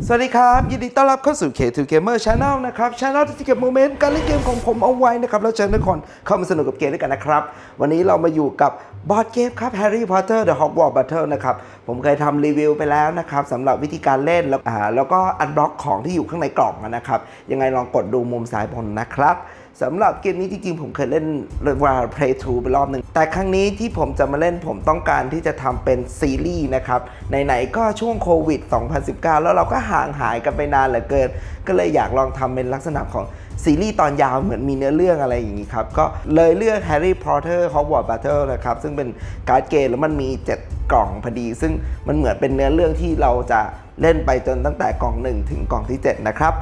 สวัสดีครับ ยินดีต้อนรับเข้าสู่ K2 Gamer Channel นะครับ Channel ที่จะเก็บโมเมนต์การเล่นเกมของผมเอาไว้นะครับ แล้วเชิญทุกคนเข้ามาสนุกกับเกมด้วยกันนะครับ วันนี้เรามาอยู่กับบอร์ดเกมครับ Harry Potter The Hogwarts Battle นะครับ ผมเคยทำรีวิวไปแล้วนะครับสำหรับวิธีการเล่น แล้วอ่าแล้วก็อันบล็อกของที่อยู่ข้างในกล่องนะครับ ยังไงลองกดดูมุมซ้ายบนนะครับ สำหรับเกมนี้จริงๆ ผมเคยเล่นเว่า Play 2ไปรอบหนึ่ง แต่ครั้งนี้ที่ผมจะมาเล่นผมต้องการที่จะทำเป็นซีรีส์นะครับ ไหนๆ ก็ช่วงโควิด 2019 แล้วเราก็ห่างหายกันไปนานเหลือเกิน ก็เลยอยากลองทำเป็นลักษณะของซีรีส์ตอนยาวเหมือนมีเนื้อเรื่องอะไรอย่างนี้ครับ ก็เลยเลือก Harry Potter Hogwarts Battle นะครับ ซึ่งเป็นการ์ดเกมแล้วมันมี 7 กล่องพอดี ซึ่งมันเหมือนเป็นเนื้อเรื่องที่เราจะเล่นไปจนตั้งแต่กล่อง 1 ถึงกล่องที่ 7 นะครับ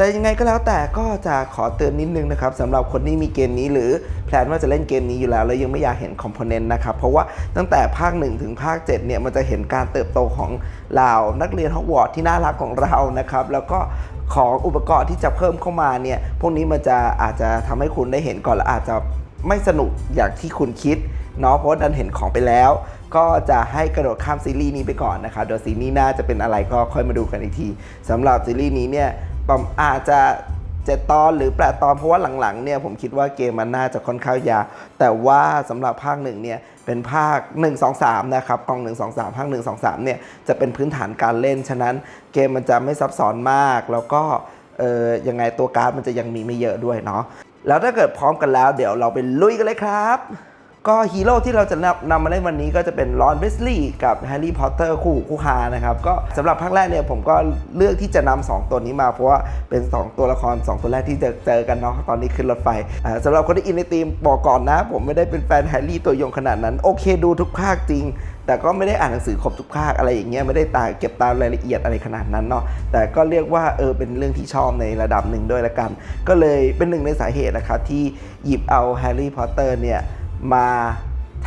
แต่ยังไงก็แล้วแต่ก็จะขอเตือนนิดนึงนะครับสำหรับคนที่มีเกมนี้หรือแพลนว่าจะเล่นเกมนี้อยู่แล้ว แล้วยังไม่อยากเห็นคอมโพเนนต์นะครับ เพราะว่าตั้งแต่ภาค 1 ถึงภาค 7 เนี่ย มันจะเห็นการเติบโตของเหล่านักเรียนฮอกวอตส์ที่น่ารักของเรานะครับ แล้วก็ของอุปกรณ์ที่จะเพิ่มเข้ามาเนี่ย พวกนี้มันจะอาจจะทำให้คุณได้เห็นก่อนและอาจจะไม่สนุกอย่างที่คุณคิดเนาะเพราะดันเห็นของไปแล้ว ก็จะให้กระโดดข้ามซีรีส์นี้ไปก่อนนะครับเดี๋ยวซีรีส์หน้าจะเป็นอะไรก็ค่อยมาดูกันอีกทีสำหรับซีรีส์นี้เนี่ย ผมอาจจะเจ็ดตอนหรือแปดตอนเพราะว่าหลังๆเนี่ยผมคิดว่าเกมมันน่าจะค่อนข้างยาวแต่ว่าสำหรับภาคหนึ่งเนี่ยเป็นภาค 1 2 3 นะครับกล่อง1 2 3 ภาค 1 2 3 เนี่ยจะเป็นพื้นฐานการเล่น ฉะนั้นเกมมันจะไม่ซับซ้อนมาก แล้วก็เออยังไงตัวการ์ดมันจะยังมีไม่เยอะด้วยเนาะแล้วถ้าเกิดพร้อมกันแล้ว เดี๋ยวเราไปลุยกันเลยครับ ก็ฮีโร่ที่เราจะนำมาเล่นวันนี้ก็จะเป็นรอนเวสลีย์กับแฮร์รี่พอตเตอร์คู่คู่ฮานะครับ ก็สำหรับภาคแรกเนี่ยผมก็เลือกที่จะนำสองตัวนี้มา เพราะว่าเป็น 2 ตัวละคร 2 ตัวแรกที่จะเจอกันเนาะตอนนี้ขึ้นรถไฟสำหรับคนที่อินในทีมบอกก่อนนะ ผมไม่ได้เป็นแฟนแฮร์รี่ตัวยงขนาดนั้น โอเคดูทุกภาคจริง แต่ก็ไม่ได้อ่านหนังสือครบทุกภาคอะไรอย่างเงี้ยไม่ได้ตามเก็บตามรายละเอียดอะไรขนาดนั้นเนาะแต่ก็เรียกว่าเออเป็นเรื่องที่ชอบในระดับหนึ่งด้วยละกัน ก็เลยเป็นหนึ่งในสาเหตุนะครับที่หยิบเอาแฮร์รี่พอตเตอร์เนี่ย มา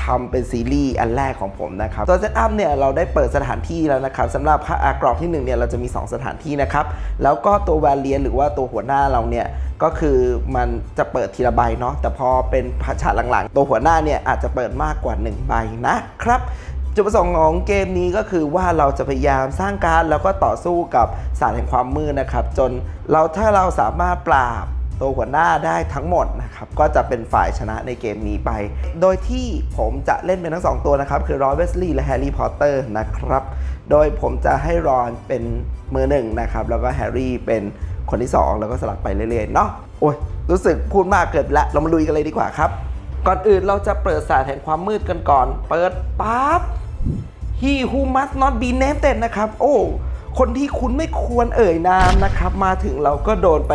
ทำเป็นซีรีส์อันแรกของผมนะครับตัวเซตอัพเนี่ยเราได้เปิดสถานที่แล้วนะครับสำหรับอากรอบที่1เนี่ยเราจะมี 2 สถานที่นะครับแล้วก็ตัวแวรเลียนหรือว่าตัวหัวหน้าเราเนี่ยก็คือมันจะเปิดทีละใบเนาะแต่พอเป็นฉากหลังๆ ตัวหัวหน้าเนี่ยอาจจะเปิดมากกว่า 1 ใบนะครับจุดประสงค์ของเกมนี้ก็คือว่าเราจะพยายามสร้างการแล้วก็ต่อสู้กับศาสตร์แห่งความมืดนะครับจนเราถ้าเราสามารถปราบ ตัวหัวหน้าได้ทั้งหมดนะครับก็จะเป็นฝ่ายชนะในเกมนี้ไป โดยที่ผมจะเล่นเป็นทั้งสองตัวนะครับ คือรอนเวสลีย์และแฮร์รี่พอตเตอร์นะครับ โดยผมจะให้รอนเป็นมือหนึ่งนะครับ แล้วก็แฮร์รี่เป็นคนที่สองแล้วก็สลับไปเรื่อยๆเนาะโอ้ยรู้สึกพูดมากเกินล้วเรามาลุยกันเลยดีกว่าครับ ก่อนอื่นเราจะเปิดศาสตร์แห่งความมืดกันก่อน เปิดปั๊บ He who must not be named นะครับ โอ้คนที่คุณไม่ควรเอ่ยนามนะครับ มาถึงเราก็โดนไป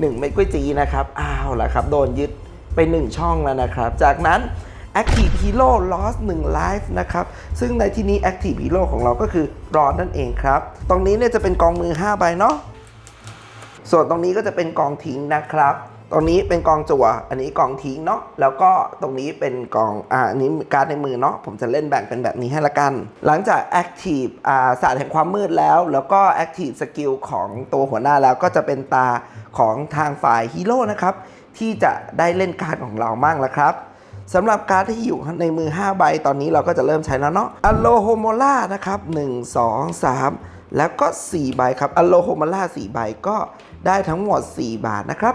หนึ่งเม็ดก๋วยจีนะครับ อ้าวล่ะครับ โดนยึดไป 1 ช่องแล้วนะครับ จากนั้น Active Hero lost 1 life นะครับ ซึ่งในที่นี้ Active Hero ของเราก็คือรอนนั่นเองครับ ตรงนี้เนี่ยจะเป็นกองมือ 5 ใบเนาะ ส่วนตรงนี้ก็จะเป็นกองทิ้งนะครับ ตรงนี้เป็นกองจั่วอันนี้กองทิ้งเนาะ แล้วก็ตรงนี้เป็นกอง อ่าอันนี้การดในมือเนาะ ผมจะเล่นแบ่งเป็นแบบนี้ให้ละกัน หลังจาก Active อ่าศาสตร์แห่งความมืดแล้ว แล้วก็ Active Skill ของตัวหัวหน้าแล้วก็จะเป็นตาของทางฝ่ายฮีโร่นะครับ ที่จะได้เล่นการ์ดของเรามั่งล้วครับสำหรับการดที่อยู่ในมือ 5 ใบ ตอนนี้เราก็จะเริ่มใช้แล้วเนาะอโลโฮโมล่านะครับ 1 2 3 แล้วก็ 4 ใบครับอโลโฮโมล่า4ใบก็ได้ทั้งหมด 4 บาทนะครับ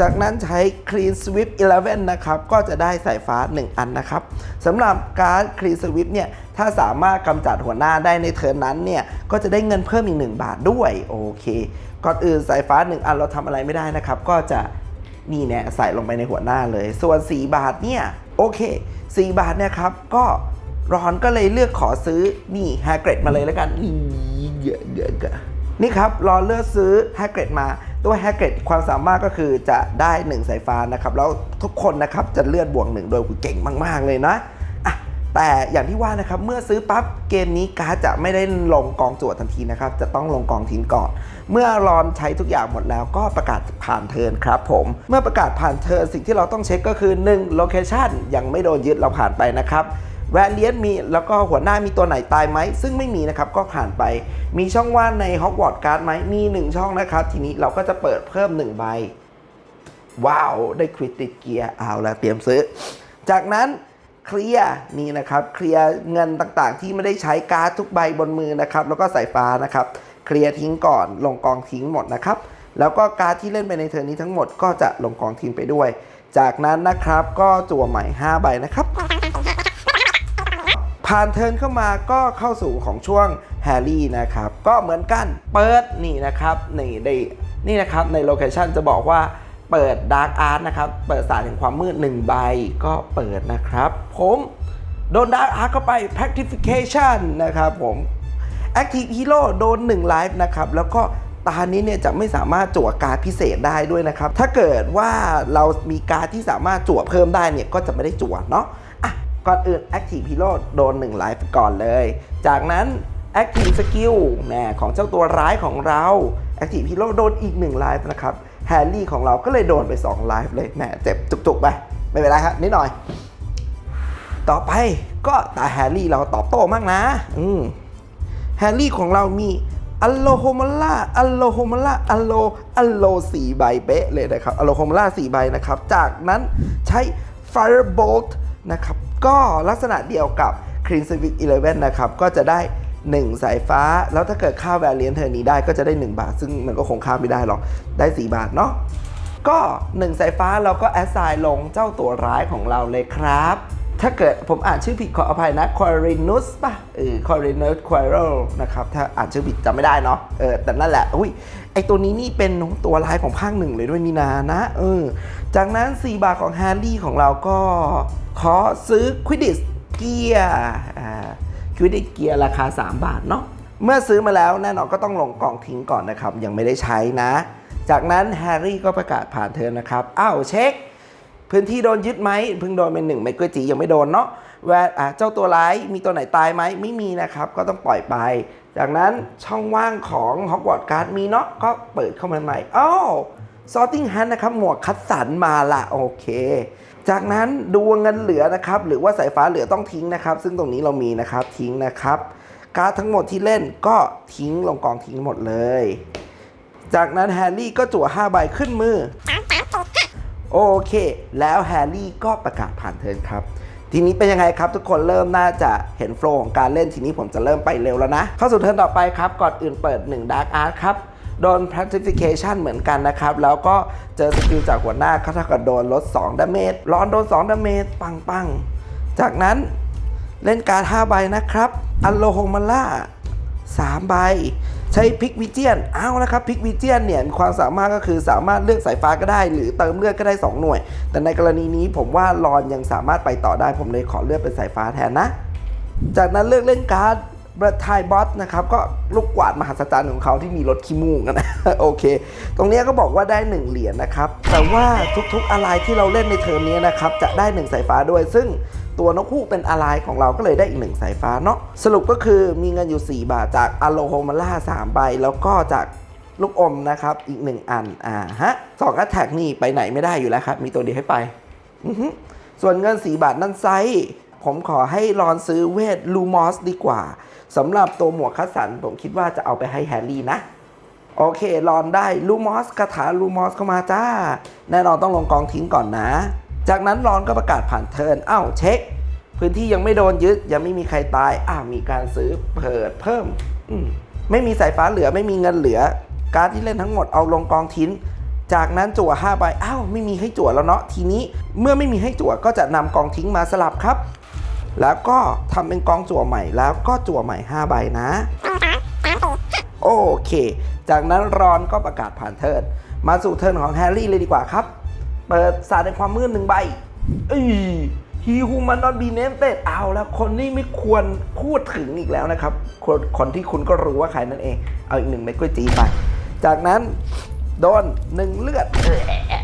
จากนั้นใช้ Clean Sweep 11 นะครับ ก็จะได้สายฟ้า 1 อันนะครับสำหรับการ Clean Sweep เนี่ย ถ้าสามารถกำจัดหัวหน้าได้ในเทิร์นนั้นเนี่ย ก็จะได้เงินเพิ่มอีก 1 บาทด้วย โอเค ก่อนอื่นสายฟ้า 1 อันเราทำอะไรไม่ได้นะครับ ก็จะนี่เนี่ยใส่ลงไปในหัวหน้าเลย ส่วน 4 บาทเนี่ย โอเค 4 บาทเนี่ยครับ ก็รอนก็เลยเลือกขอซื้อนี่ฮกเกรดมาเลยแล้วกันนี่เยอะเยอะเยอะนี่ครับรอเลือกซื้อฮกเกรดมา ตัวแฮกเกรดความสามารถก็คือจะได้ 1 สายฟ้านะครับ แล้วทุกคนนะครับจะเลือดบวกหนึ่งโดยคุณเก่งมาก ๆ เลยนะแต่อย่างที่ว่านะครับเมื่อซื้อปั๊บเกมนี้การ์ดจะไม่ได้ลงกองจวดทันทีนะครับ จะต้องลงกองทิ้งก่อน เมื่อรอนใช้ทุกอย่างหมดแล้วก็ประกาศผ่านเทิร์นครับผมเมื่อประกาศผ่านเทิร์นสิ่งที่เราต้องเช็คก็คือ1 location ยังไม่โดนยึดเราผ่านไปนะครับ แวรเลียนมีแล้วก็หัวหน้ามีตัวไหนตายไหม ซึ่งไม่มีนะครับก็ผ่านไป มีช่องว่างในฮอกวอตส์การ์ดไหมมี 1 ช่องนะครับ ทีนี้เราก็จะเปิดเพิ่ม 1 ใบ ว้าว ได้คริติเกียร์เอาละเตรียมซื้อ จากนั้นเคลียร์นี่นะครับเคลียร์เงินต่างๆ ที่ไม่ได้ใช้การ์ดทุกใบบนมือนะครับแล้วก็สายฟ้านะครับเคลียร์ทิ้งก่อนลงกองทิ้งหมดนะครับแล้วก็การ์ดที่เล่นไปในเทิร์นนี้ทั้งหมดก็จะลงกองทิ้งไปด้วย จากนั้นนะครับก็จั่วใหม่ 5 ใบนะครับ ผ่านเทิร์นเข้ามาก็เข้าสู่ของช่วงแฮร์รี่นะครับ ก็เหมือนกันเปิดนี่นะครับนี่ได้นี่นะครับในโลเคชันจะบอกว่าเปิดดาร์กอาร์ตนะครับ เปิดสารแห่งความมืด1ใบก็เปิดนะครับ ผมโดนดาร์กอาร์ตเข้าไป Practification นะครับผม Active Hero โดน1ไลฟ์นะครับ แล้วก็ตานี้เนี่ยจะไม่สามารถจั่วการพิเศษได้ด้วยนะครับ ถ้าเกิดว่าเรามีการที่สามารถจั่วเพิ่มได้เนี่ยก็จะไม่ได้จั่วเนาะ ก่อนอื่น Active Hero โดน1ไลฟ์ก่อนเลย จากนั้น Active Skill แหมของเจ้าตัวร้ายของเรา Active Hero โดนอีก1ไลฟ์นะครับแฮร์รี่ของเราก็เลยโดนไป2ไลฟ์เลยแหมเจ็บจุกๆไปไม่เป็นไรครับนิดหน่อย ต่อไปก็ตาแฮร์รี่เราตอบโต้มากนะ อืมแฮร์รี่ของเรามีอัลโลโฮมาล่าอัลโลโฮมาล่าอัลโลอัลโลสี่ใบเป๊ะเลยนะครับอัลโลโฮมาล่าสี่ใบนะครับ จากนั้นใช้ Firebolt นะครับ ก็ลักษณะเดียวกับ Clean Civic 11 นะครับ ก็จะได้ 1 สายฟ้า แล้วถ้าเกิดค่า Variant เทอร์นี้ได้ก็จะได้ 1 บาท ซึ่งมันก็คงค่าไม่ได้หรอก ได้ 4 บาทเนาะ ก็ 1 สายฟ้าเราก็แอสไซน์ลงเจ้าตัวร้ายของเราเลยครับ ถ้าเกิดผมอ่านชื่อผิดขออภัยนะ q u a r i n u s ป่ะเออ q u a r i n u s q u a r l นะครับ ถ้าอ่านชื่อผิดจำไม่ได้เนาะเออแต่นั่นแหละอุ้ยไอตัวนี้นี่เป็นตัวร้ายของภาคหนึ่งเลยด้วยนี่นานะเออจากนั้น 4 บาทของแฮร์รี่ของเราก็ขอซื้อควิดิสเกียร์ควิดิสเกียร์ราคา 3 บาทเนาะเมื่อซื้อมาแล้วแน่นอนก็ต้องลงกล่องทิ้งก่อนนะครับ ยังไม่ได้ใช้นะ จากนั้นแฮร์รี่ก็ประกาศผ่านเทิร์นนะครับอ้าวเช็ค พื้นที่โดนยึดไหมเพิ่งโดนเป็นหนึ่งไมเคิลจียังไม่โดนเนาะแวร์อะเจ้าตัวร้ายมีตัวไหนตายไหมไม่มีนะครับ ก็ต้องปล่อยไป จากนั้นช่องว่างของฮอกวอตส์การ์ดมีเนาะก็เปิดเข้ามาใหม่อ้าวซอ r ติ้งฮันนะครับ หมวกคัดสรรมาละโอเค จากนั้นดูเงินเหลือนะครับ หรือว่าสายฟ้าเหลือต้องทิ้งนะครับ ซึ่งตรงนี้เรามีนะครับทิ้งนะครับ การ์ดทั้งหมดที่เล่นก็ทิ้งลงกองทิ้งหมดเลย จากนั้นแฮร์รี่ก็จั่ว5ใบขึ้นมือ โอเค แล้วแฮร์รี่ก็ประกาศผ่านเทิร์นครับทีนี้เป็นยังไงครับ ทุกคนเริ่มน่าจะเห็นโฟล์ของการเล่นทีนี้ผมจะเริ่มไปเร็วแล้วนะ เข้าสู่เทิร์นต่อไปครับ ก่อนอื่นเปิด 1 Dark Art ครับ โดน Practification เหมือนกันนะครับ แล้วก็เจอสกิลจากหัวหน้าเขาเท่ากับโดนลด2ดาเมจร้อนโดน2ดาเมจปังปังจากนั้นเล่นการ5ใบนะครับ อัลโลโฮมาล่า3ใบ ใช้พิกวิเจียนเอาละครับพิกวิเจียนเนี่ยมีความสามารถก็คือสามารถเลือกสายฟ้าก็ได้ หรือเติมเลือดก็ได้ 2 หน่วย แต่ในกรณีนี้ผมว่ารอนยังสามารถไปต่อได้ ผมเลยขอเลือกเป็นสายฟ้าแทนนะ จากนั้นเลือกเล่นการ์ดบรทายบอสนะครับก็ลูกกวาดมหัศจรรย์ของเขาที่มีรถขี้มูกนะโอเค ตรงนี้ก็บอกว่าได้ 1 เหรียญนะครับ แต่ว่าทุกๆอะไรที่เราเล่นในเทอมนี้นะครับจะได้ 1 สายฟ้าด้วยซึ่ง ตัวนกฮูกเป็นอะไรของเราก็เลยได้อีก1สายฟ้าเนาะสรุปก็คือมีเงินอยู่ 4 บาทจากอโลโฮมาล่า3ใบแล้วก็จากลูกอมนะครับ อีก 1 อันอ่าฮะสองแอตแทกนี่ไปไหนไม่ได้อยู่แล้วครับ มีตัวเดียวให้ไป ส่วนเงิน 4 บาทนั่นไซส์ผมขอให้รอนซื้อเวทลูมอสดีกว่าสำหรับตัวหมวกคัสสัน ผมคิดว่าจะเอาไปให้แฮร์รี่นะ โอเครอนได้ลูมอสคาถาลูมอสเข้ามาจ้า แน่นอนต้องลงกองทิ้งก่อนนะ จากนั้นรอนก็ประกาศผ่านเทิร์นอ้าวเช็ค พื้นที่ยังไม่โดนยึดยังไม่มีใครตายอ้าวมีการซื้อเปิดเพิ่มอมไม่มีสายฟ้าเหลือไม่มีเงินเหลือ การที่เล่นทั้งหมดเอาลงกองทิ้งจากนั้นจั่ว5ใบอ้าวไม่มีให้จั่วแล้วเนาะทีนี้เมื่อไม่มีให้จั่วก็จะนำกองทิ้งมาสลับครับ แล้วก็ทำเป็นกองจั่วใหม่แล้วก็จั่วใหม่5ใบนะโอเค จากนั้นรอนก็ประกาศผ่านเทิร์นมาสู่เทิร์นของแฮร์รี่เลยดีกว่าครับ เปิดสาดในความมืดหนึ่งใบเอ้ยฮีฮูมันนอนบีเนมเต็ดเอาแล้วคนนี้ไม่ควรพูดถึงอีกแล้วนะครับคนคนที่คุณก็รู้ว่าใครนั่นเอง เอาอีกหนึ่งเม็ดกล้วยจีไป จากนั้นโดนหนึ่งเลือด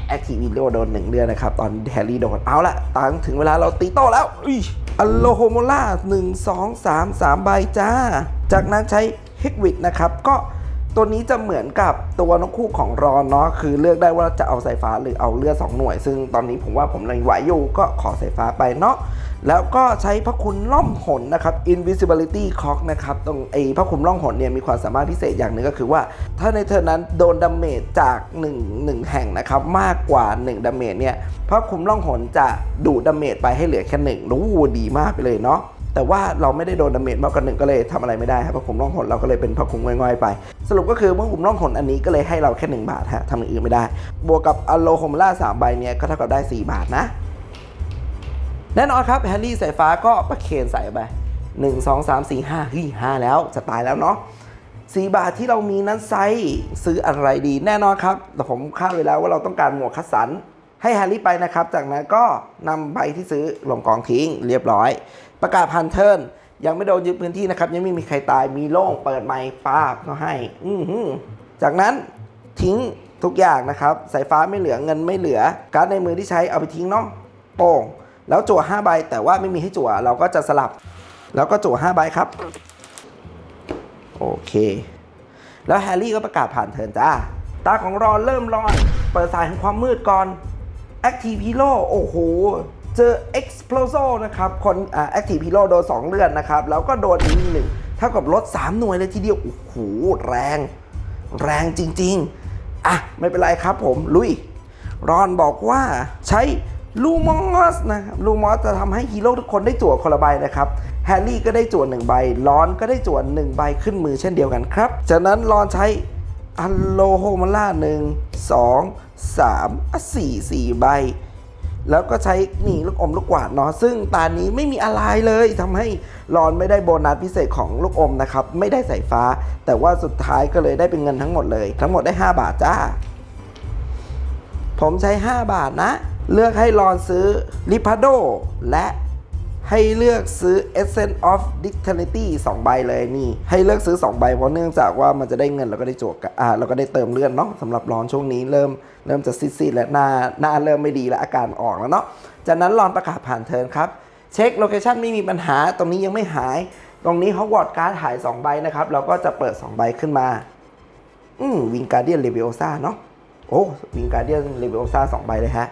แอคทีวีโดนหนึ่งเลือดนะครับ ตอนแฮร์รี่โดน เอาละตังถึงเวลาเราตีโต้แล้วอุ้ยอัลโลโฮโมล่าหนึ่งสองสามสามใบจ้า จากนั้นใช้เฮกวิดนะครับ ก็ ตัวนี้จะเหมือนกับตัวนกคู่ของรอนเนาะคือเลือกได้ว่าจะเอาสายฟ้าหรือเอาเลือด2หน่วย ซึ่งตอนนี้ผมว่าผมยังไหวอยู่ก็ขอสายฟ้าไปเนาะแล้วก็ใช้พระคุณล่องหนนะครับ invisibility clock นะครับตรงไอ้พระคุณล่องหนเนี่ยมีความสามารถพิเศษอย่างหนึ่งก็คือว่า ถ้าในเทอร์นนั้นโดนดาเมจจาก1 1แห่งนะครับมากกว่า1ดาเมจเนี่ยพระคุมล่องหนจะดูดดาเมจไปให้เหลือแค่หนึ่งรู้ดีมากไปเลยเนาะ แต่ว่าเราไม่ได้โดนดาเมจมากกว่าหนึ่งก็เลยทำอะไรไม่ได้ครับพระคุมร่องหนเราก็เลยเป็นพระคุมง่อยๆไป สรุปก็คือพระคุมร่องหนอันนี้ก็เลยให้เราแค่ 1 บาทฮะทำอย่างอื่นไม่ได้ บวกกับอโลโฮมล่าสามใบเนี่ยก็เท่ากับได้ 4 บาทนะ แน่นอนครับแฮร์รี่สายฟ้าก็ประเคนใส่ไปหนึ่งสองสามสี่ห้าเฮ้ยห้าแล้วจะตายแล้วเนาะสี่บาทที่เรามีนั้นไซส์ซื้ออะไรดีแน่นอนครับ แต่ผมคาดไว้แล้วว่าเราต้องการหมวกคัสสันให้แฮร์รี่ไปนะครับ จากนั้นก็นำใบที่ซื้อลงกองทิ้งเรียบร้อย ประกาศพันเทิร์นยังไม่โดนยึดพื้นที่นะครับ ยังไม่มีใครตายมีโล่งเปิดไม้ป้าบก็ให้ อืจากนั้นทิ้งทุกอย่างนะครับ สายฟ้าไม่เหลือเงินไม่เหลือ การ์ดในมือที่ใช้เอาไปทิ้งเนาะโป่งแล้วจั่ว5ใบแต่ว่าไม่มีให้จั่วเราก็จะสลับ แล้วก็จั่ว5ใบครับ โอเค แล้วแฮร์รี่ก็ประกาศผ่านเทินจ้า ตาของรอนเริ่มรอน เปิดสายแห่งความมืดก่อน Active Hero โอ้โห เจอ Exploso นะครับคนอ่า Active Hero โดน 2 เลือดนะครับ แล้วก็โดนอีกหนึ่งเท่ากับลด 3 หน่วยเลยทีเดียว โอ้โห แรง แรงจริง ๆ อะ ไม่เป็นไรครับผม ลุย รอนบอกว่าใช้ลูมอสนะครับลูมอสจะทำให้ฮีโร่ทุกคนได้จั่วคนละใบนะครับ แฮร์รี่ก็ได้จั่วหนึ่งใบรอนก็ได้จั่วหนึ่งใบขึ้นมือเช่นเดียวกันครับ จากนั้นรอนใช้อัลโลโฮมาล่าหนึ่งสองสามสี่สี่ใบ แล้วก็ใช้หนีลูกอมลูกกวาดเนาะซึ่งตานี้ไม่มีอะไรเลยทำให้รอนไม่ได้โบนัสพิเศษของลูกอมนะครับ ไม่ได้สายฟ้า แต่ว่าสุดท้ายก็เลยได้เป็นเงินทั้งหมดเลย ทั้งหมดได้ 5 บาทจ้า ผมใช้ 5 บาทนะ เลือกให้รอนซื้อ r i p a d o และให้เลือกซื้อ Essence of Dictionary 2 ใบเลยนี่ ให้เลือกซื้อ 2 ใบเพราะเนื่องจากว่ามันจะได้เงินแล้วก็ได้จวกอ่าแล้วก็ได้เติมเลือดเนาะสำหรับรอนช่วงนี้เริ่ม เริ่มจะซีดๆและหน้าหน้าเริ่มไม่ดีและอาการออกแล้วเนาะจากนั้นรอนประกาศผ่านเทิร์นครับ เช็คโลเคชันไม่มีปัญหาตรงนี้ยังไม่หาย ตรงนี้ฮอกวอตการ์ดหาย 2 ใบนะครับ เราก็จะเปิด 2 ใบขึ้นมา อืมวิงการเดียนเลเวลซ่าเนาะโอ้วิงการเดียนเลเวลซ่าสองใบเลยฮะ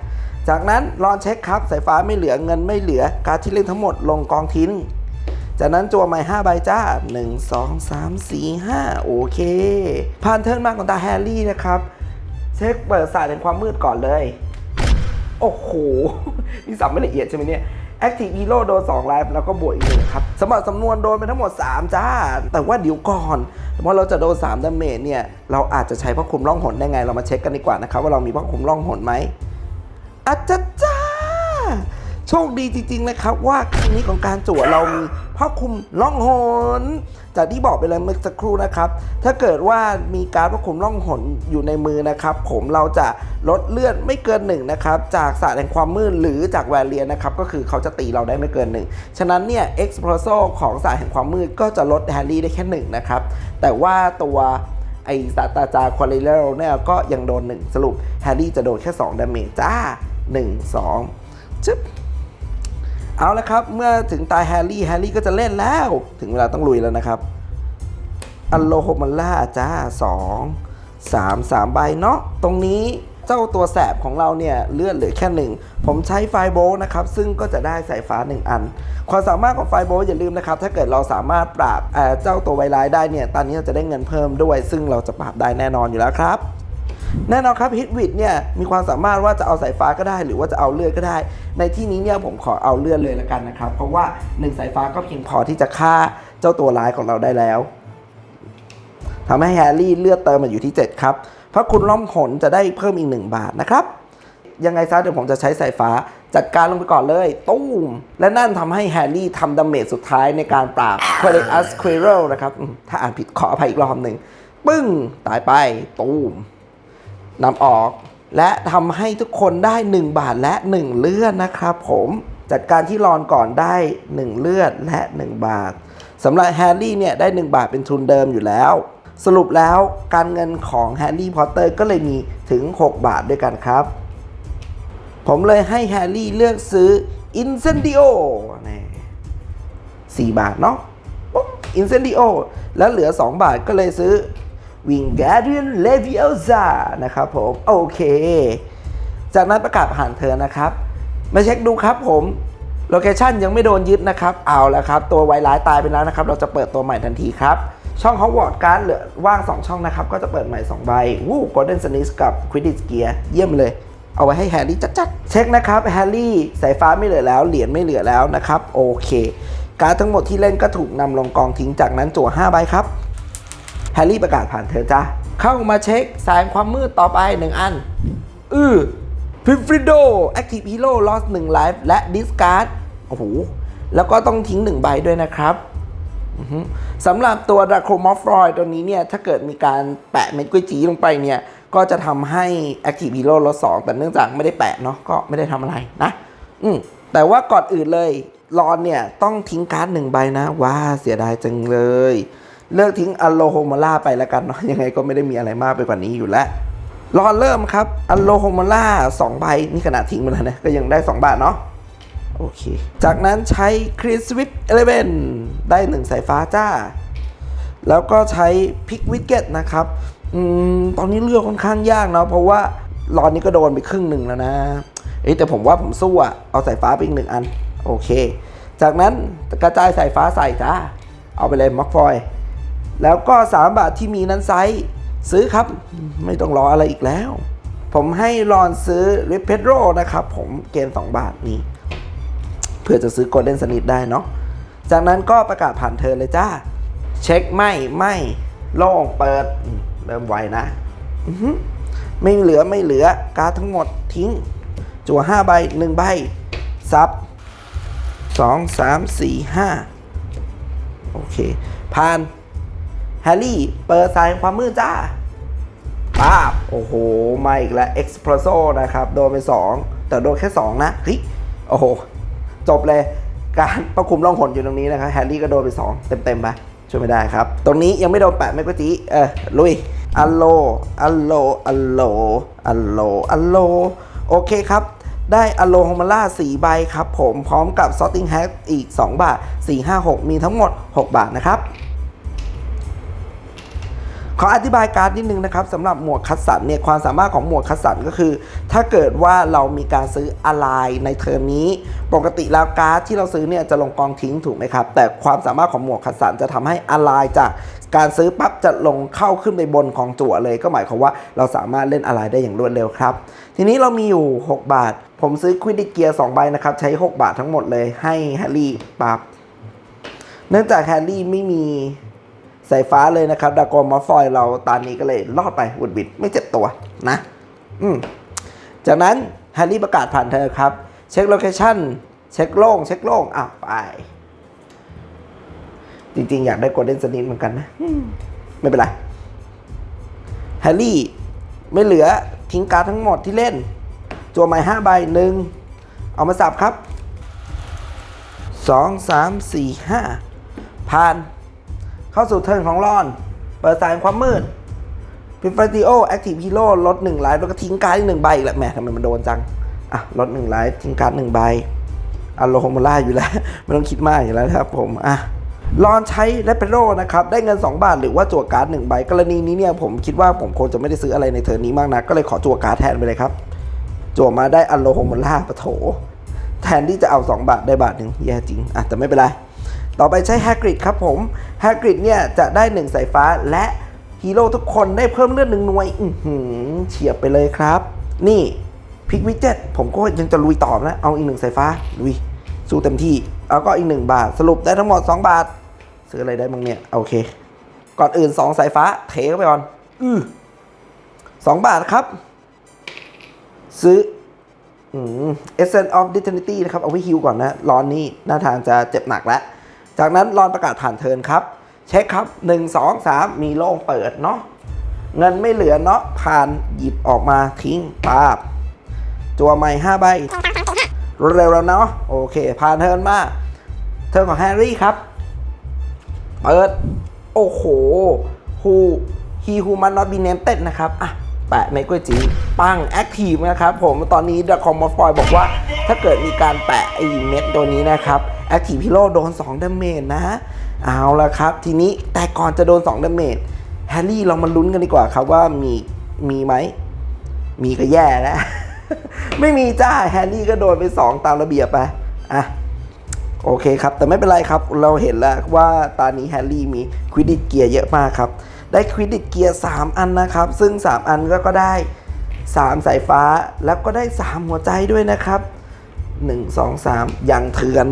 จากนั้นรอนเช็คครับสายฟ้าไม่เหลือเงินไม่เหลือการที่เล่นทั้งหมดลงกองทิ้งจากนั้นจัวใหม่5ใบจ้า 1 2 3 4 5 โอเค ผ่านเทิร์นมาของตาแฮร์รี่นะครับ เช็คเปิดสายแห่งความมืดก่อนเลย โอ้โห นี่สับไม่ละเอียดใช่ไหมเนี่ย Active Hero โดน2ไลฟ์แล้วก็บวกอีกหนึ่งครับสำหรับสำนวนโดนไปทั้งหมด 3 จ้า แต่ว่าเดี๋ยวก่อนว่าเราจะโดน3ดาเมจเนี่ย เราอาจจะใช้พระคุมร่องหนได้ไง เรามาเช็คกันดีกว่านะครับ ว่าเรามีพระคุมร่องหนไหมอาจจะจ้า โชคดีจริงๆนะครับว่าครั้งนี้ของการจั่วเรามีพระคุมล่องหน จากที่บอกไปเลยเมื่อสักครู่นะครับ ถ้าเกิดว่ามีการดพระคุมล่องหนอยู่ในมือนะครับ ผมเราจะลดเลือดไม่เกินหนึ่งนะครับ จากศาสตร์แห่งความมืดหรือจากแวรเลียนนะครับ ก็คือเขาจะตีเราได้ไม่เกินหนึ่งฉะนั้นเนี่ยเอ็กซ์โพรโซของศาสตร์แห่งความมืดก็จะลดแฮร์รี่ได้แค่หนึ่งนะครับ แต่ว่าตัวไอศาสตราจารย์ควอลิเลโรเนี่ยก็ยังโดนหนึ่งสรุปแฮร์รี่จะโดนแค่2ดาเมจจ้า 1 2จึ๊บ เอาละครับ เมื่อถึงตายแฮร์รี่แฮร์รี่ก็จะเล่นแล้ว ถึงเวลาต้องลุยแล้วนะครับ อัลโลโฮมันล่าจ้า2 3 3ใบเนาะตรงนี้เจ้าตัวแสบของเราเนี่ยเลือดเหลือแค่หนึ่ง ผมใช้ไฟโบล์นะครับ ซึ่งก็จะได้สายฟ้า 1 อัน ความสามารถของไฟโบล์อย่าลืมนะครับ ถ้าเกิดเราสามารถปราบเอ่อเจ้าตัวไวร้ายได้เนี่ย ตอนนี้เราจะได้เงินเพิ่มด้วย ซึ่งเราจะปราบได้แน่นอนอยู่แล้วครับ แน่นอนครับฮิตวิดเนี่ยมีความสามารถว่าจะเอาสายฟ้าก็ได้ หรือว่าจะเอาเลือดก็ได้ ในที่นี้เนี่ยผมขอเอาเลือดเลยละกันนะครับ เพราะว่า 1 สายฟ้าก็เพียงพอที่จะฆ่าเจ้าตัวร้ายของเราได้แล้วทำให้แฮร์รี่เลือดเติมมาอยู่ที่ 7 ครับพระคุณล่อมหนจะได้เพิ่มอีก 1 บาทนะครับ ยังไงซะเดี๋ยวผมจะใช้สายฟ้าจัดการลงไปก่อนเลย ตุ้ม และนั่นทำให้แฮร์รี่ทำดาเมจสุดท้ายในการปราบ q u a r i u s q u i r r e l นะครับ ถ้าอ่านผิดขออภัยอีกรอบหนึ่ง ปึ้ง ตายไป ตุ้ม นำออก และทำให้ทุกคนได้ 1 บาทและ 1 เลือดนะครับผมจัดการที่รอนก่อนได้ 1 เลือดและ 1 บาทสำหรับแฮร์รี่เนี่ยได้ 1 บาทเป็นทุนเดิมอยู่แล้ว สรุปแล้วการเงินของแฮร์รี่พอตเตอร์ก็เลยมีถึง 6 บาทด้วยกันครับ ผมเลยให้แฮร์รี่เลือกซื้อ Incendio นี่4บาทเนาะปุ๊บ Incendio แล้วเหลือ 2 บาทก็เลยซื้อ Wingardium Leviosa นะครับผม โอเค จากนั้นประกาศผ่านเธอนะครับ มาเช็คดูครับผม โลเคชันยังไม่โดนยึดนะครับ เอาแล้วครับ ตัวไวร้ายตายไปแล้วนะครับ เราจะเปิดตัวใหม่ทันทีครับ ช่องฮอกวอตการ์ดเหลือว่าง 2 ช่องนะครับ ก็จะเปิดใหม่ 2 ใบ วู้ Golden s n i s กับ Quidditch Gear เยี่ยมเลยเอาไว้ให้แฮร์รี่จัดๆ เช็คนะครับแฮร์รี่สายฟ้าไม่เหลือแล้ว เหรียญไม่เหลือแล้วนะครับ โอเค การ์ดทั้งหมดที่เล่นก็ถูกนำลงกองทิ้งจากนั้นจั่ว5ใบครับ แฮร์รี่ประกาศผ่านเธอจ้าเข้ามาเช็คสายความมืดต่อไป1อัน อือพิฟริโดแอคทีฟฮีโร่ลอส1ไลฟ์และดิสการ์ดโอ้โห แล้วก็ต้องทิ้ง1ใบด้วยนะครับสำหรับตัวดราโคมอฟรอยตัวนี้เนี่ย ถ้าเกิดมีการแปะเม็ดกุ้ยจีลงไปเนี่ย ก็จะทำให้ Active Hero ลด2แต่เนื่องจากไม่ได้แปะเนาะก็ไม่ได้ทำอะไรนะ อืมแต่ว่าก่อนอื่นเลยรอนเนี่ย ต้องทิ้งการ์ดหนึ่งใบนะ ว้าเสียดายจังเลย เลิกทิ้งอัลโลโฮมาล่าไปแล้วกันเนาะยังไงก็ไม่ได้มีอะไรมากไปกว่านี้อยู่แล้วรอเริ่มครับอัลโลโฮมาล่าสองใบนี่ขนาดทิ้งไปแล้วนะก็ยังได้ 2 บาทเนาะโอเค จากนั้นใช้คริสวิปเอเลเวนได้หนึ่งสายฟ้าจ้า แล้วก็ใช้พิกวิกเก็ตนะครับอืมตอนนี้เลือกค่อนข้างยากเนาะเพราะว่ารอนนี้ก็โดนไปครึ่งหนึ่งแล้วนะเอ้แต่ผมว่าผมสู้อะเอาสายฟ้าไปอีกหนึ่งอัน โอเค จากนั้นกระจายสายฟ้าใส่จ้า เอาไปเลยมักฟอย แล้วก็ 3 บาทที่มีนั้นไซส์ซื้อครับ ไม่ต้องรออะไรอีกแล้ว ผมให้รอนซื้อริเพโรนะครับ ผมเกณฑ์2บาทนี้ เพื่อจะซื้อโกลเด้นสนิทได้เนาะจากนั้นก็ประกาศผ่านเธอเลยจ้า เช็คไม่ไม่โล่งเปิดเริ่มไวนะไม่เหลือไม่เหลือการทั้งหมดทิ้ง จั่ว5ใบ1ใบซับ2 3 4 5 โอเค ผ่าน แฮร์รี่ เปิดสายความมืดจ้าป้าบโอ้โห มาอีกแล้วเอ็กซ์เพรสโซนะครับ โดนไป 2 แต่โดนแค่ 2 นะฮ้ยโอ้โห จบเลยการประคุมร่องหนอยู่ตรงนี้นะครับแฮร์รี่ก็โดนไป 2 เต็มๆไปช่วยไม่ได้ครับ ตรงนี้ยังไม่โดนแปะไม่ก็จีเออลุยอัลโลอัลโลอัลโลอัลโลอัลโลโอเคครับได้อโลโฮมาล่า4ใบครับผมพร้อมกับซอ r ติ้งแฮกอีก 2 บาท 4 5 6 มีทั้งหมด 6 บาทนะครับ ขออธิบายการ์ดนิดนึงนะครับสำหรับหมวกคัดสรรเนี่ยความสามารถของหมวกคัดสรรก็คือ ถ้าเกิดว่าเรามีการซื้ออะไรในเทอมนี้ ปกติแล้วการ์ดที่เราซื้อเนี่ยจะลงกองทิ้งถูกไหมครับ แต่ความสามารถของหมวกคัดสรรจะทำให้อะไรจากการซื้อปั๊บจะลงเข้าขึ้นไปบนของจั่วเลย ก็หมายความว่าเราสามารถเล่นอะไรได้อย่างรวดเร็วครับ ทีนี้เรามีอยู่ 6 บาท ผมซื้อควิดดิเกียร์2ใบนะครับใช้ 6 บาททั้งหมดเลยให้แฮร์รี่ปั๊บเนื่องจากแฮร์รี่ไม่มี สายฟ้าเลยนะครับดากอมาฟอยเราตอนนี้ก็เลยรอดไปวุดบิดไม่เจ็บตัวนะ อืมจากนั้นแฮร์รี่ประกาศผ่านเธอครับ เช็คโลเคชั่นเช็คโล่งเช็คโล่งอะไป จริงๆ อยากได้โกลเด้นสนิทเหมือนกันนะมไม่เป็นไรแฮร์รี่ไม่เหลือทิ้งการ์ดทั้งหมดที่เล่น จัวใหม่ห้าใบหนึ่งเอามาสับครับสองสามสี่ห้าผ่าน เข้าสู่เทิร์นของรอน เปิดสายความมืดพิฟติโอแอคทีฟฮีโร่ลด1ไลฟ์แล้วก็ทิ้งการ์ดอีกหนึ่งใบอีกแหล้วแหมทำไมมันโดนจัง อะลด1ไลฟ์ทิ้งการ์ดหนึ่งใบอัลโลโฮมาล่าอยู่แล้ว ไม่ต้องคิดมากอยู่แล้วครับผม อะรอนใช้แรปเปโรนะครับ ได้เงิน 2 บาท หรือว่าจั่วการ์ดหนึ่งใบ กรณีนี้เนี่ยผมคิดว่าผมคงจะไม่ได้ซื้ออะไรในเทิร์นนี้มากนะ ก็เลยขอจั่วการ์ดแทนไปเลยครับ จั่วมาได้อัลโลโฮมาล่าปะโถ แทนที่จะเอา 2 บาทได้บาทหนึ่งแย่จริง อะแต่ไม่เป็นไร ต่อไปใช้แฮกริดครับผมแฮกริดเนี่ยจะได้ 1 สายฟ้าและฮีโร่ทุกคนได้เพิ่มเลือดหนึ่งหน่วยอือหือเฉียบไปเลยครับ นี่พิกวิจเจ็ตผมก็ยังจะลุยต่อนะ เอาอีกหนึ่งสายฟ้า ลุย สู้เต็มที่เอาก็อีก 1 บาท สรุปได้ทั้งหมด 2 บาท ซื้ออะไรได้บ้างเนี่ย โอเค ก่อนอื่น 2 สายฟ้า เทเข้าไปก่อน อือสองบาทครับ ซื้ออืม Essence of Eternity นะครับ เอาไว้ฮิวก่อนนะ ร้อนนี่หน้าทางจะเจ็บหนักแล้ว จากนั้นรอนประกาศผ่านเทินครับ เช็คครับ 1 2 3 มีโล่งเปิดเนาะเงินไม่เหลือเนาะผ่านหยิบออกมาทิ้งปาบจัวใหม่5ใบรวดเร็วแล้วเนาะโอเค ผ่านเทินมาเทินของแฮร์รี่ครับ เปิด โอ้โหฮูฮีฮูมันนอตบีเนมเต็ดนะครับอะแปะเมกวยจีปังแอคทีฟนะครับผมตอนนี้ดอะคอมมอฟอยบอกว่า ถ้าเกิดมีการแปะไอ้เม็ดตัวนี้นะครับ แอคทีฟฮีโร่โดน2ดาเมจนะ เอาละครับ ทีนี้แต่ก่อนจะโดน2ดาเมจแฮร์รี่เรามาลุ้นกันดีกว่าครับว่ามีมีไหม มีก็แย่แล้ว ไม่มีจ้าแฮร์รี่ก็โดนไป 2 ตามระเบียบไปอะโอเคครับ แต่ไม่เป็นไรครับ เราเห็นแล้วว่าตอนนี้แฮร์รี่มีควิดดิตเกียร์เยอะมากครับ ได้ควิดดิตเกียร์ 3 อันนะครับ ซึ่ง 3 อันก็ก็ได้ 3 สายฟ้าแล้วก็ได้ 3 หัวใจด้วยนะครับ 1 2 3 อย่างเถือน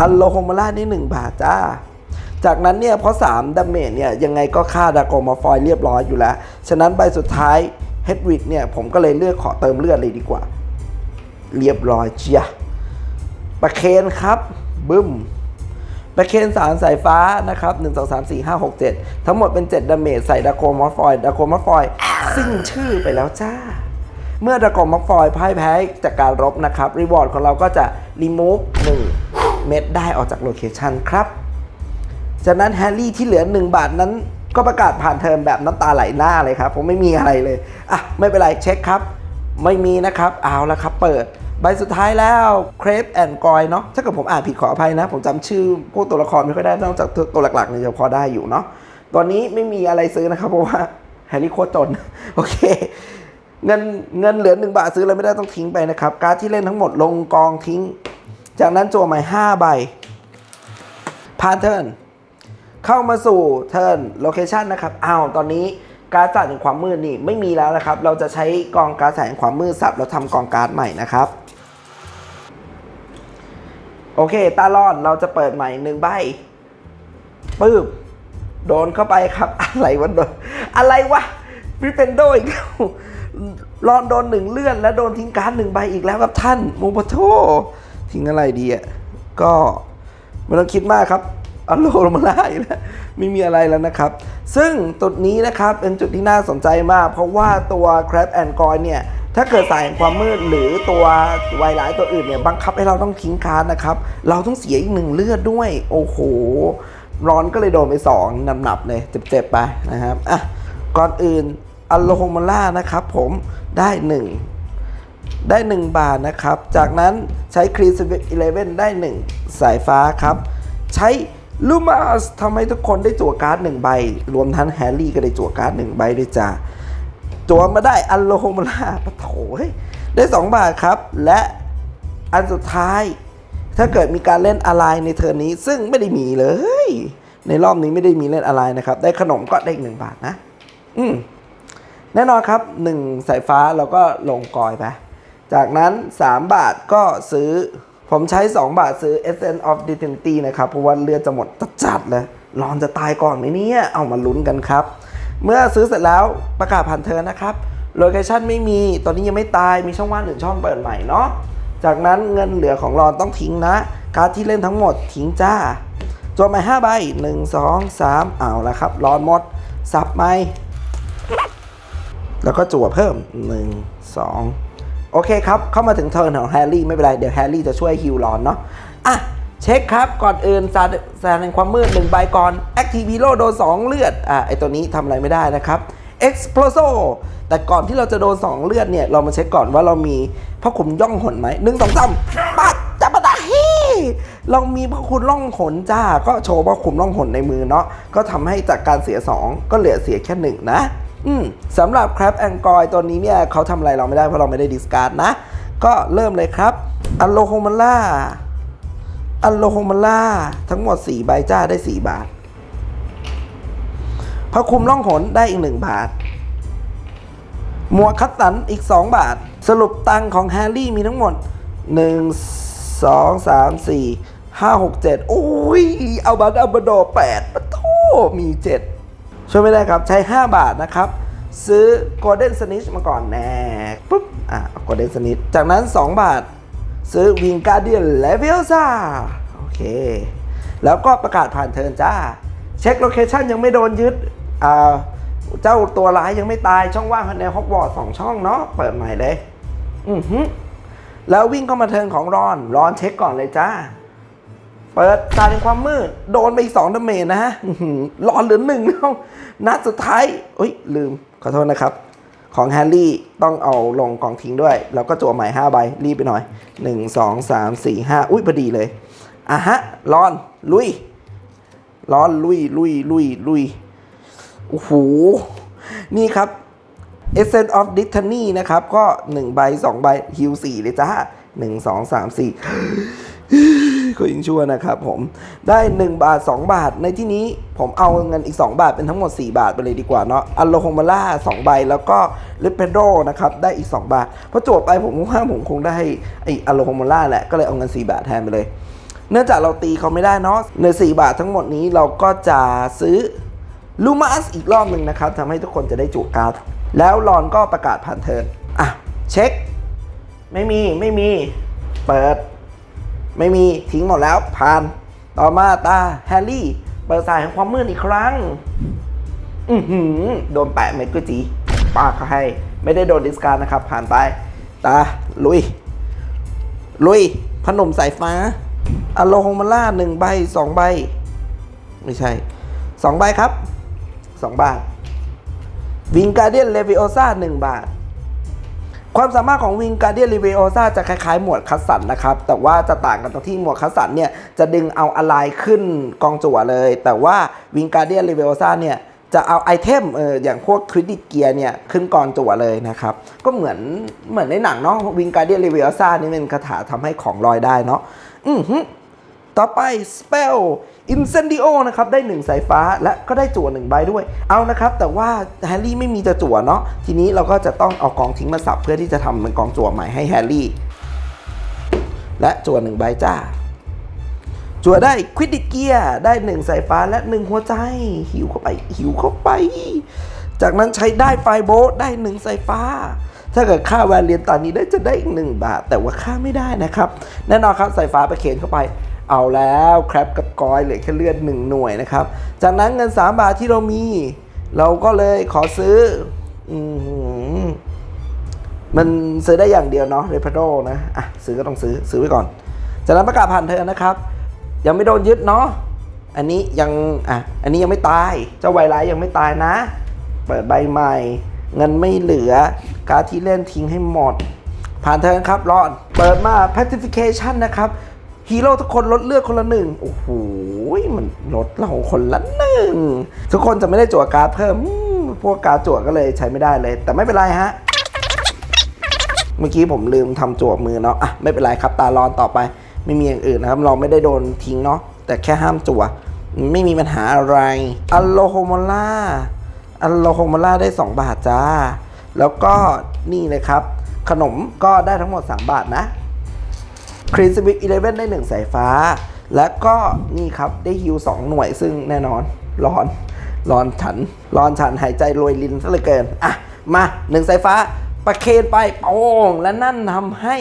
อัลโลโฮมาล่านี่1บาทจ้า จากนั้นเนี่ยเพราะ3ดาเมจเนี่ยยังไงก็ฆ่าดากอมาฟอยเรียบร้อยอยู่แล้ว ฉะนั้นใบสุดท้ายเฮดวิกเนี่ยผมก็เลยเลือกขอเติมเลือดเลยดีกว่า เรียบร้อยเจียประเคนครับบึ้มประเคนสารสายฟ้านะครับ 1 2 3 4 5 6 7 ทั้งหมดเป็น 7ดาเมจใส่ดาโกมอร์ฟอยดาโกมอร์ฟอยสิ้นชื่อไปแล้วจ้า เมื่อดาโกมอร์ฟอยพ่ายแพ้จากการรบนะครับ รีวอร์ดของเราก็จะรีมูฟ1 เม็ดได้ออกจากโลเคชันครับ จากนั้นแฮร์รี่ที่เหลือ 1 บาทนั้น ก็ประกาศผ่านเทอมแบบน้ำตาไหลหน้าเลยครับผมไม่มีอะไรเลยอะไม่เป็นไรเช็คครับ ไม่มีนะครับเอาละครับเปิดใบสุดท้ายแล้วเครปแอนกอยเนาะถ้าเกิดผมอ่านผิดขออภัยนะ ผมจำชื่อพวกตัวละครไม่ค่อยได้นอกจากตัวหลักๆเนี่ยจะพอได้อยู่เนาะตอนนี้ไม่มีอะไรซื้อนะครับเพราะว่าแฮร์รี่โคตรจนโอเคเงินเงินเหลือหนึ่งบาทซื้ออะไรไม่ได้ต้องทิ้งไปนะครับ การที่เล่นทั้งหมดลงกองทิ้ง จากนั้นจั่วใหม่ห้าใบผ่านเทิร์นเข้ามาสู่เทิร์นโลเคชันนะครับอ้าวตอนนี้การ์ดสัตว์แห่งความมืดนี่ไม่มีแล้วนะครับ เราจะใช้กองการ์ดสัตว์แห่งความมืดสับแล้วทำกองการ์ดใหม่นะครับ โอเค ตาลอนเราจะเปิดใหม่หนึ่งใบปึ๊บโดนเข้าไปครับ อะไรวะโดนอะไรวะฟิเป็นโดอีกแล้วรอนโดนหนึ่งเลื่อน แล้วโดนทิ้งการ์ดหนึ่งใบอีกแล้วครับท่านโมโบโต ทิ้งอะไรดีอะก็ไม่ต้องคิดมากครับอัลโลลมาได้แล้วไม่มีอะไรแล้วนะครับ ซึ่งจุดนี้นะครับเป็นจุดที่น่าสนใจมาก เพราะว่าตัว Crab and g o y เนี่ยถ้าเกิดสายแห่งความมืดหรือตัวไวร้ายตัวอื่นเนี่ยบังคับให้เราต้องทิ้งการ์ดนะครับ เราต้องเสียอีกหนึ่งเลือดด้วย โอ้โห ร้อนก็เลยโดนไปสองหนับๆเลยเจ็บๆไปนะครับอะก่อนอื่นอัลโลมาล่านะครับผมได้หนึ่ง ได้ 1 บาทนะครับ จากนั้นใช้ครีสอีเลเว่นได้ 1 สายฟ้าครับ ใช้ลูมาสทำให้ทุกคนได้จั่วการ์ด1ใบ รวมทั้งแฮร์รี่ก็ได้จั่วการ์ด1ใบด้วยจ้าจั่วมาได้อัลโลโฮมาลาปะโถได้ 2 บาทครับ และอันสุดท้าย ถ้าเกิดมีการเล่นอะไรในเทอร์นี้ ซึ่งไม่ได้มีเลย ในรอบนี้ไม่ได้มีเล่นอะไรนะครับ ได้ขนมก็ได้อีกหนึ่งบาทนะ อืมแน่นอนครับ1สายฟ้าเราก็ลงกอยไป จากนั้น 3 บาทก็ซื้อ ผมใช้ 2 บาทซื้อ Essence of Dignity นะครับ เพราะว่าเลือดจะหมดจัดเลยรอนจะตายก่อนไหมเนี่ย เอามาลุ้นกันครับ เมื่อซื้อเสร็จแล้วประกาศผ่านเทิร์นะครับโลเคชั่นไม่มี ตอนนี้ยังไม่ตาย มีช่องว่างหนึ่งช่องเปิดใหม่เนาะ จากนั้นเงินเหลือของรอนต้องทิ้งนะ การดที่เล่นทั้งหมดทิ้งจ้าจวใหม่5ใบ1 2 3เอาละครับ รอนหมด สับไหมแล้วก็จั่วเพิ่ม1 2 โอเคครับ เข้ามาถึงเทิร์นของแฮร์รี่ไม่เป็นไร เดี๋ยวแฮร์รี่จะช่วยฮิวรอนเนาะอะเช็คครับ ก่อนอื่นซาซาแห่งความมืดหนึ่งใบก่อนแอคทีวีโ o โดน 2 เลือด อะไอตัวนี้ทำอะไรไม่ได้นะครับ Exploso แต่ก่อนที่เราจะโดน 2 เลือดเนี่ย เรามาเช็คก่อนว่าเรามีพระขุมย่องหนไหมหนึ่งสองสามปัดจับปะดาฮ้เรามีพระคุณล่องหนจ้า ก็โชว์พระขุมล่องหนในมือเนาะก็ทำให้จากการเสีย 2 ก็เหลือเสียแค่หนึ่งนะ อืมสำหรับครับแองกอยตัวนี้เนี่ยเขาทำอะไรเราไม่ได้เพราะเราไม่ได้ดิสการ์ดนะ ก็เริ่มเลยครับอัลโลโฮมาล่าอัลโลโฮมาล่าทั้งหมด 4 ใบจ้าได้ 4 บาทพระคุมล่องหนได้อีก 1 บาท หมวกคัตสันอีก 2 บาท สรุปตังของแฮร์รี่มีทั้งหมด 1 2 3 4 5 6 7 โอ้ย เอาบัตอัลบาโด8ปะโทมี 7 ช่วยไม่ได้ครับ ใช้ 5 บาทนะครับ ซื้อ Golden Snitch มาก่อนแน่ปุ๊บ อะ Golden Snitch จากนั้น 2 บาท ซื้อ Wing Guardian Leviosa โอเค แล้วก็ประกาศผ่านเทิร์นจ้า เช็คโลเคชันยังไม่โดนยึด อ่า เจ้าตัวร้ายยังไม่ตายช่องว่างในฮอกวอตส์สองช่องเนาะเปิดใหม่เลย อือฮึแล้ววิ่งเข้ามาเทิร์นของรอน รอนเช็คก่อนเลยจ้า เปิดตาในความมืด โดนไปอีกสองดาเมจนะฮะหือรอนเหลือหนึ่งแล้วนัดสุดท้ายเอ้ย ลืม ขอโทษนะครับ ของแฮร์รี่ต้องเอาลงกองทิ้งด้วย แล้วก็จั่วใหม่5ใบ รีบไปหน่อย1 2 3 4 5อุ้ยพอดีเลยอะฮะรอนลุยร้อนลุยลุยลุยลุยโอ้โหนี่ครับ Essence of Destiny นะครับ ก็1ใบ2ใบฮิว4เลยจ้า 1 2 3 4 ก็ยังชั่วนะครับผมได้ 1 บาท 2 บาท ในที่นี้ผมเอาเงินอีก 2 บาทเป็นทั้งหมด 4 บาทไปเลยดีกว่าเนาะอัลโลโฮมาล่า2ใบแล้วก็ลิปเปโดนะครับได้อีก 2 บาทเพราะจทย์ไปผมว่าผมคงได้ไออัลโลโฮมาล่าแหละก็เลยเอาเงิน 4 บาทแทนไปเลย เนื่องจากเราตีเขาไม่ได้เนาะใน 4 บาททั้งหมดนี้เราก็จะซื้อลูมัสอีกรอบหนึ่งนะครับทำให้ทุกคนจะได้จุการ์ดแล้วรอนก็ประกาศผ่านเทิร์นอะเช็ค ไม่มีไม่มี เปิด ไม่มีทิ้งหมดแล้วผ่าน ต่อมาตาแฮร์รี่ เปิดสายแห่งความมืดอีกครั้ง อือหือ โดนแปะเม็ดกุจีปากเขาให้ ไม่ได้โดนดิสการนะครับ ผ่านไป ตา ลุย ลุยพนมสายฟ้าอโลโฮมาล่าหนึ่งใบสองใบ ไม่ใช่สองใบครับสองบาทวิงการเดียนเลวิโอซาหนึ่งบาท ความสามารถของวิงการเดียนเลวิโอซาจะคล้ายๆ หมวดคัสสันนะครับ แต่ว่าจะต่างกันตรงที่หมวดคัสสันเนี่ยจะดึงเอาอะไรขึ้นกองจั่วเลย แต่ว่าวิงการเดียนเลวิโอซาเนี่ยจะเอาไอเทมเอออย่างพวกคริติเกียเนี่ยขึ้นกองจั่วเลยนะครับ ก็เหมือนเหมือนในหนังเนาะวิงการเดียนเลวิโอซานี่เป็นคาถาทำให้ของลอยได้เนาะอือฮึ ต่อไป Spell Incendio นะครับ ได้ 1 สายฟ้าและก็ได้จั่ว1ใบด้วย เอานะครับ แต่ว่าแฮร์รี่ไม่มีจะจั่วเนาะทีนี้เราก็จะต้องเอากองทิ้งมาสับ เพื่อที่จะทำเป็นกองจั่วใหม่ให้แฮร์รี่ และจั่ว1ใบจ้า จั่วได้ควิดดิเกียได้ 1 สายฟ้าและ 1 หัวใจ หิวเข้าไปหิวเข้าไป จากนั้นใช้ได้ไฟโบทได้1สายฟ้าถ้าเกิดค่าแวนเรียนตอนนี้ได้จะได้อีก1บาท แต่ว่าค่าไม่ได้นะครับ แน่นอนครับสายฟ้าไปเขนเข้าไป เอาแล้วแครปกับกอยเหลือแค่เลือด1หน่วยนะครับ จากนั้นเงิน 3 บาทที่เรามี เราก็เลยขอซื้ออมันซื้อได้อย่างเดียวเนาะเรพโดนะ อะ ซื้อก็ต้องซื้อซื้อไว้ก่อน จากนั้นประกาศผ่านเธอนะครับ ยังไม่โดนยึดเนาะอันนี้ยังอะอันนี้ยังไม่ตาย เจ้าไวไลท์ยังไม่ตายนะ เปิดใบใหม่ เงินไม่เหลือ การที่เล่นทิ้งให้หมด ผ่านเธอครับรอด เปิดมา pacification นะครับ ฮีโร่ทุกคนลดเลือดคนละหนึ่งโอ้โหมันลดเราคนละหนึ่งทุกคนจะไม่ได้จั่วการ์ดเพิ่มพวกการ์ดจั่วก็เลยใช้ไม่ได้เลย แต่ไม่เป็นไรฮะ เมื่อกี้ผมลืมทำจั่วมือเนาะอะไม่เป็นไรครับตาลอนต่อไป ไม่มีอย่างอื่นนะครับ เราไม่ได้โดนทิ้งเนาะแต่แค่ห้ามจั่วไม่มีปัญหาอะไรอัลโลโฮมอล่าอัลโลโฮมอล่าได้ 2 บาทจ้า แล้วก็นี่เลยครับ ขนมก็ได้ทั้งหมด 3 บาทนะ ครีนสวิกอีเลเว่นได้ 1 สายฟ้า และก็นี่ครับได้ฮิว2หน่วยซึ่งแน่นอนร้อน ร้อนฉัน ร้อนฉันหายใจรวยลินซะเหลือเกิน อะ มาหนึ่งสายฟ้า ประเคนไปโป้งและนั่นทำให้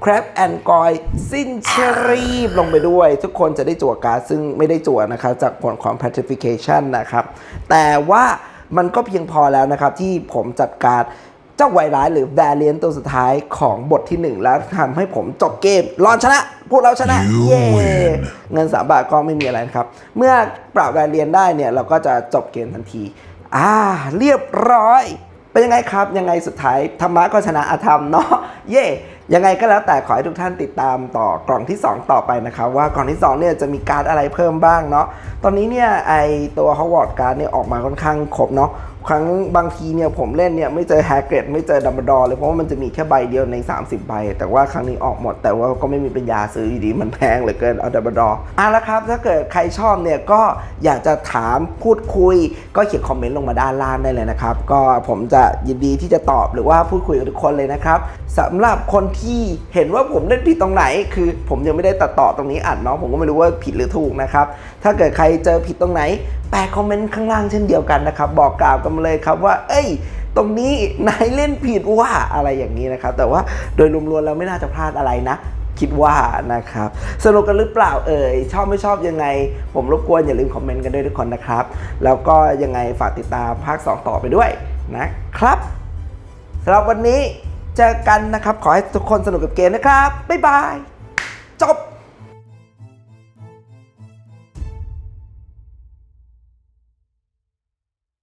แครปแอนกอยสิ้นชรีบลงไปด้วย ทุกคนจะได้จั่วการ์ดซึ่งไม่ได้จั่วนะครับจากผลของ pacification นะครับ แต่ว่ามันก็เพียงพอแล้วนะครับที่ผมจัดการ เจ้าไวร้ายหรือแบรเลียนตัวสุดท้ายของบทที่ 1 แล้วทำให้ผมจบเกมรอนชนะ พวกเราชนะเย้เงินสามบาทก็ไม่มีอะไรนะครับ เมื่อปราบแวรเรียนได้เนี่ย เราก็จะจบเกมทันที อ่า เรียบร้อย เป็นยังไงครับ ยังไงสุดท้ายธรรมะก็ชนะอาธรรมเนาะเย่ยังไงก็แล้วแต่ขอให้ทุกท่านติดตามต่อกล่องที่ 2 ต่อไปนะครับ ว่ากล่องที่ 2 เนี่ยจะมีการ์ดอะไรเพิ่มบ้างเนาะตอนนี้เนี่ยไอตัวฮาวอร์ดการ์ดเนี่ยออกมาค่อนข้างครบเนาะ ครั้งบางทีเนี่ยผมเล่นเนี่ยไม่เจอแฮกเกตไม่เจอดัมเบลดอร์เลยเพราะว่ามันจะมีแค่ใบเดียวใน 30 ใบ แต่ว่าครั้งนี้ออกหมด แต่ว่าก็ไม่มีปัญญาซื้ออยู่ดีมันแพงเหลือเกินเอาดัมเบลดอร์อะล้วครับ ถ้าเกิดใครชอบเนี่ยก็อยากจะถามพูดคุย ก็เขียนคอมเมนต์ลงมาด้านล่างได้เลยนะครับ ก็ผมจะยินดีที่จะตอบหรือว่าพูดคุยกับทุกคนเลยนะครับสำหรับคนที่เห็นว่าผมเล่นผิดตรงไหน คือผมยังไม่ได้ตัดต่อตรงนี้อัดเนาะผมก็ไม่รู้ว่าผิดหรือถูกนะครับถ้าเกิดใครเจอผิดตรงไหนแปะคอมเมนต์ข้างล่างเช่นเดียวกันนะครับบอกกล่าวกันมเลยครับว่า เอ้ย ตรงนี้นายเล่นผิดว่าอะไรอย่างนี้นะครับ แต่ว่าโดยรวมๆแล้วไม่น่าจะพลาดอะไรนะคิดว่านะครับ สนุกกันหรือเปล่าเอ่ยชอบไม่ชอบยังไง ผมรบกวนอย่าลืมคอมเมนต์กันด้วยทุกคนนะครับ แล้วก็ยังไงฝากติดตามภาค 2 ต่อไปด้วยนะครับสำหรับวันนี้เจอกันนะครับ ขอให้ทุกคนสนุกกับเกมนะครับ บ๊ายบาย จบ